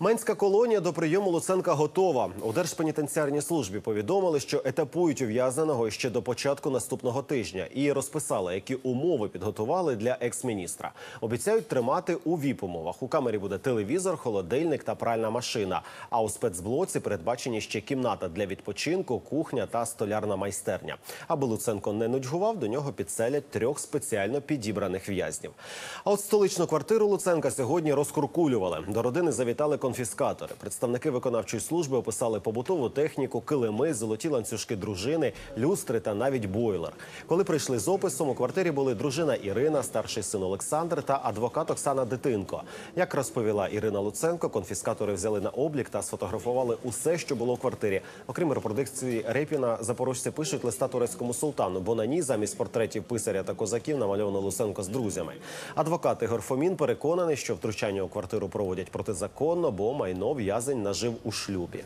Менська колонія до прийому Луценка готова. У Держпенітенціарній службі повідомили, що етапують ув'язненого ще до початку наступного тижня і розписали, які умови підготували для екс-міністра. Обіцяють тримати у ВІП-умовах. У камері буде телевізор, холодильник та пральна машина. А у спецблоці передбачені ще кімната для відпочинку, кухня та столярна майстерня. Аби Луценко не нудьгував, до нього підселять трьох спеціально підібраних в'язнів. А от столичну квартиру Луценка сьогодні розкуркулювали. До родини завітали конфіскатори. Представники виконавчої служби описали побутову техніку, килими, золоті ланцюжки дружини, люстри та навіть бойлер. Коли прийшли з описом, у квартирі були дружина Ірина, старший син Олександр та адвокат Оксана Дитинко. Як розповіла Ірина Луценко, конфіскатори взяли на облік та сфотографували усе, що було в квартирі. Окрім репродукції Репіна, запорожці пишуть листа турецькому султану, бо на ній замість портретів писаря та козаків намальовано Луценко з друзями. Адвокат Ігор Фомін переконаний, що втручання у квартиру проводять протизаконно, бо майно в'язень нажив у шлюбі.